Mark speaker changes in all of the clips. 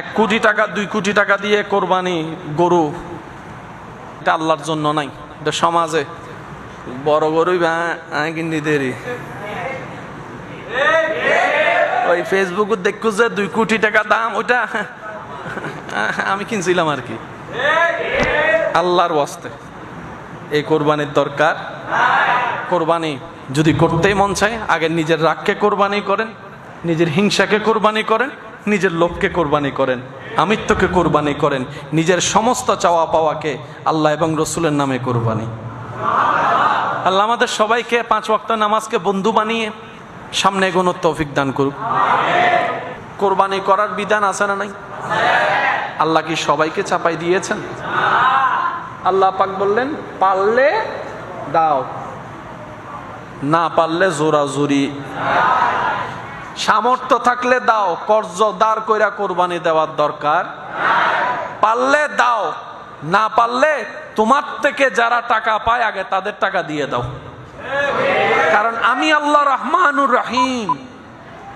Speaker 1: এক কোটি টাকা, দুই কোটি টাকা দিয়ে কোরবানি গরু, এটা আল্লাহর জন্য নাই। এটা সমাজে বড় গরুই বা কিনি দেরি। ওই ফেসবুকে দেখো যে দুই কোটি টাকা দাম, ওইটা আমি কিনছিলাম আর কি। আল্লাহর ওয়াস্তে। এই কোরবানির দরকার। কোরবানি যদি করতেই মন চায়, আগে নিজের রাগকে কোরবানি করেন, নিজের হিংসাকে কোরবানি করেন। নিজের লোককে কোরবানি করেন, আমিত্বকে কোরবানি করেন, নিজের সমস্ত চাওয়া পাওয়াকে আল্লাহ এবং রসুলের নামে কোরবানি। আল্লাহ আমাদের সবাইকে পাঁচ ওয়াক্ত নামাজকে বন্ধু বানিয়ে সামনে এগোনোর তৌফিক দান করুক। কোরবানি করার বিধান আছে না নাই? আল্লাহ কি সবাইকে চাপাই দিয়েছেন? আল্লাহ পাক বললেন, পারলে দাও, না পারলে জোরাজুরি। সামর্থ্য থাকলে দাও, কর্জ দাঁড় কইরা কোরবানি দেওয়ার দরকার পারলে দাও, না পারলে তোমার থেকে যারা টাকা পায় আগে তাদের টাকা দিয়ে দাও। কারণ আমি আল্লাহ রহমানুর রহিম।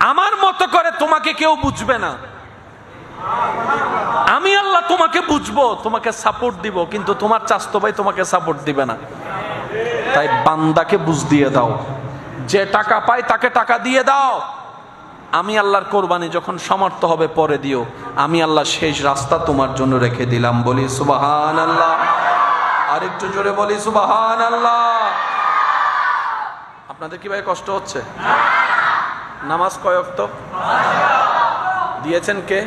Speaker 1: আমার মতো করে তোমাকে কেউ বুঝবে না। আমি আল্লাহ তোমাকে বুঝব, তোমাকে সাপোর্ট দিব, কিন্তু তোমার চাস্তো ভাই তোমাকে সাপোর্ট দিবে না। তাই বান্দাকে বুঝ দিয়ে দাও। যে টাকা পায় তাকে টাকা দিয়ে দাও। আমি আল্লাহর কোরবানি যখন সমর্থ হবে, পরে দিও। আমি আল্লাহ শেষ রাস্তা তোমার জন্য রেখে দিলাম। বলি সুবাহান আল্লাহ আরেকটু জোরে বলি সুবাহান আল্লাহ আপনাদের কি ভাই কষ্ট হচ্ছে? নামাজ কয়ক্ত দিয়েছেন কে?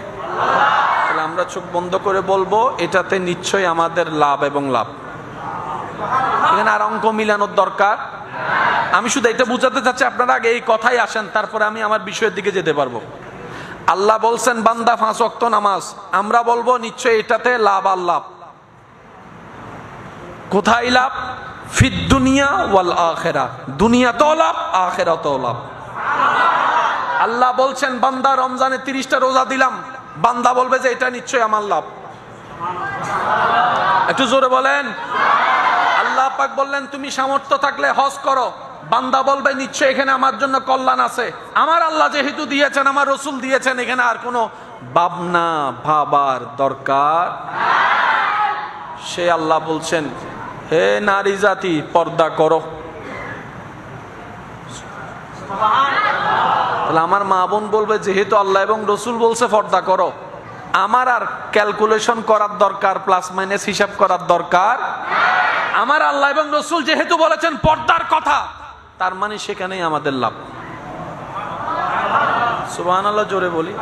Speaker 1: তাহলে আমরা চোখ বন্ধ করে বলব, এটাতে নিশ্চয়ই আমাদের লাভ এবং লাভ। এখানে আর অঙ্ক মিলানোর দরকার? আমি শুধু এটা বুঝাতে চাচ্ছি, আপনারা আগে এই কথাই আসেন, তারপরে আমি আমার বিষয়ের দিকে যেতে পারব। আল্লাহ বলছেন, বান্দা ফাঁস অক্ত নামাজ। আমরা বলব নিশ্চয় এটাতে লাভ আর লাভ। কোথায় লাভ? ফিদ দুনিয়া ওয়াল আখেরা। দুনিয়াতেও লাভ, আখেরাতেও লাভ। আল্লাহ বলছেন, বান্দা, রমজানে তিরিশটা রোজা দিলাম। বান্দা বলবে যে এটা নিশ্চয়ই আমার লাভ। একটু জোরে বলেন। আল্লাহ পাক বললেন, তুমি সামর্থ্য থাকলে হজ করো। বান্দা বলবে, নিশ্চয় এখানে আমার জন্য কল্যাণ আছে। আমার আল্লাহ যেহেতু দিয়েছেন, আমার রসুল দিয়েছেন, এখানে আর কোনো ভাবনা ভাবার দরকার। সে আল্লাহ বলছেন, হে নারী জাতি, পর্দা করো। তাহলে আমার মা বোন বলবে, যেহেতু আল্লাহ এবং রসুল বলছে পর্দা করো। আমার আর ক্যালকুলেশন করার দরকার, প্লাস মাইনাস হিসাব করার দরকার। আমার আল্লাহ এবং রসুল যেহেতু বলেছেন, পর্দার কথা তার মানে সেখানেই আমাদের লাভ। সুবাহ আল্লাহ জোরে বলি।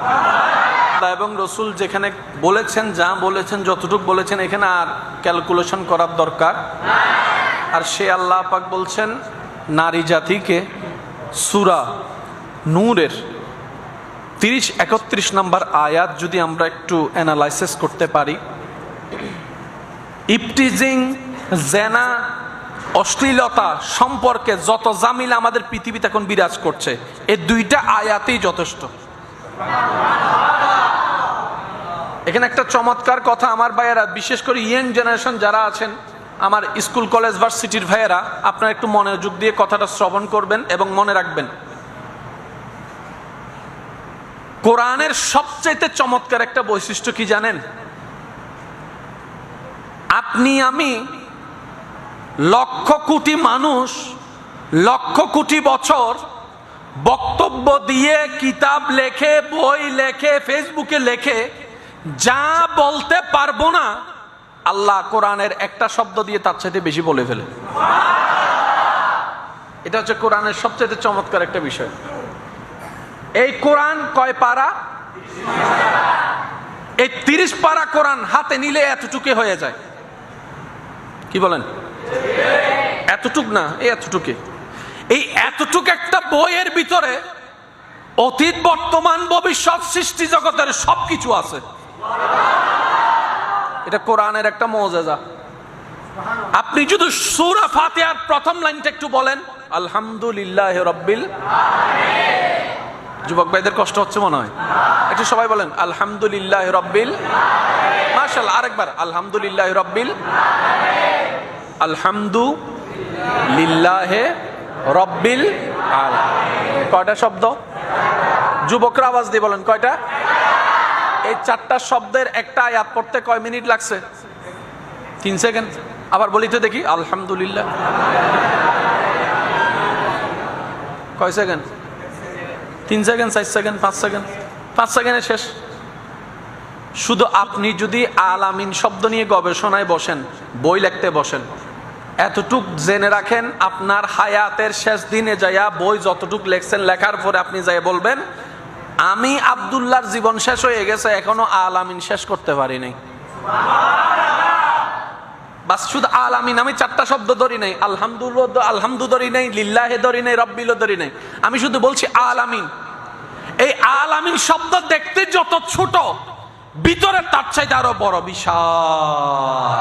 Speaker 1: এবং রসুল যেখানে বলেছেন যা বলেছেন, যতটুকু বলেছেন, এখানে আর ক্যালকুলেশন করার দরকার। আর সে আল্লাহ পাক বলছেন, নারী জাতিকে সুরা নূরের তিরিশ, একত্রিশ নম্বর আয়াত যদি আমরা একটু অ্যানালাইসিস করতে পারি। ইপটিজিং, জেনা অশ্লীলতা সম্পর্কে যত জামিল আমাদের পৃথিবীতে এখন বিরাজ করছে এই দুইটা আয়াতেই যথেষ্ট। এখানে একটা চমৎকার কথা আমার ভাইয়েরা, বিশেষ করে ইয়ং জেনারেশন যারা আছেন, আমার স্কুল, কলেজ, ভার্সিটির ভাইয়েরা, আপনারা একটু মনোযোগ দিয়ে কথাটা শ্রবণ করবেন এবং মনে রাখবেন। কোরআনের সবচাইতে চমৎকার একটা বৈশিষ্ট্য কি জানেন? আপনি, আমি লক্ষ কোটি মানুষ, লক্ষ কোটি বছর বক্তব্য দিয়ে কিতাব লেখে, বই লেখে, ফেসবুকে লেখে, যা বলতে পারব না, আল্লাহ কোরআনের একটা শব্দ দিয়ে তার চাইতে বেশি বলে ফেলে। এটা হচ্ছে কোরআনের সবচেয়ে চমৎকার একটা বিষয়। এই কোরআন কয় পারা? এই তিরিশ পারা কোরআন হাতে নিলে এতটুকু হয়ে যায়। কি বলেন? এতটুক না, এই এতটুকে। এই এতটুক একটা বইয়ের ভিতরে অতীত, বর্তমান, ভবিষ্যৎ, সৃষ্টি জগতের সবকিছু আছে। এটা কোরআনের একটা মজাজা। আপনি যদি সুরা ফাতিহার প্রথম লাইনটা একটু বলেন, আলহামদুলিল্লাহ রব্বিল যুবক ভাইদের কষ্ট হচ্ছে মনে হয়। একটু সবাই বলেন, আলহামদুলিল্লাহ রব্বিল মাশাল আরেকবার, আলহামদুলিল্লাহ রব্বিল আলহামদু লিল্লাহে রব্বিল আল কয়টা শব্দ? যুবকরা আওয়াজ দিয়ে বলেন, কয়টা? এই চারটা শব্দের একটা আয়াত পড়তে কয় মিনিট লাগছে? তিন সেকেন্ড। আবার বলি তো দেখি, আলহামদুলিল্লাহ। কয় সেকেন্ড? তিন সেকেন্ড, চার সেকেন্ড, পাঁচ সেকেন্ড? পাঁচ সেকেন্ডে শেষ। শুধু আপনি যদি আলামিন শব্দ নিয়ে গবেষণায় বসেন, বই লিখতে বসেন এতটুক জেনে রাখেন, আপনার হায়াতের শেষ দিনে যাইয়া বই যতটুক লেখছেন, লেখার পরে আপনি যাই বলবেন, আমি আবদুল্লাহর জীবন শেষ হয়ে গেছে, এখনও আলামিন শেষ করতে পারি নাই। বাস শুধু আলামিন আমি চারটা শব্দ ধরি নাই আলহামদুলিল্লাহ আলহামদু ধরি নাই, লিল্লাহে ধরি নাই রব্বিল ধরি নাই। আমি শুধু বলছি আলামিন এই আলামিন শব্দ দেখতে যত ছোট, ভিতরে তার চাইতে আরও বড় বিশাল।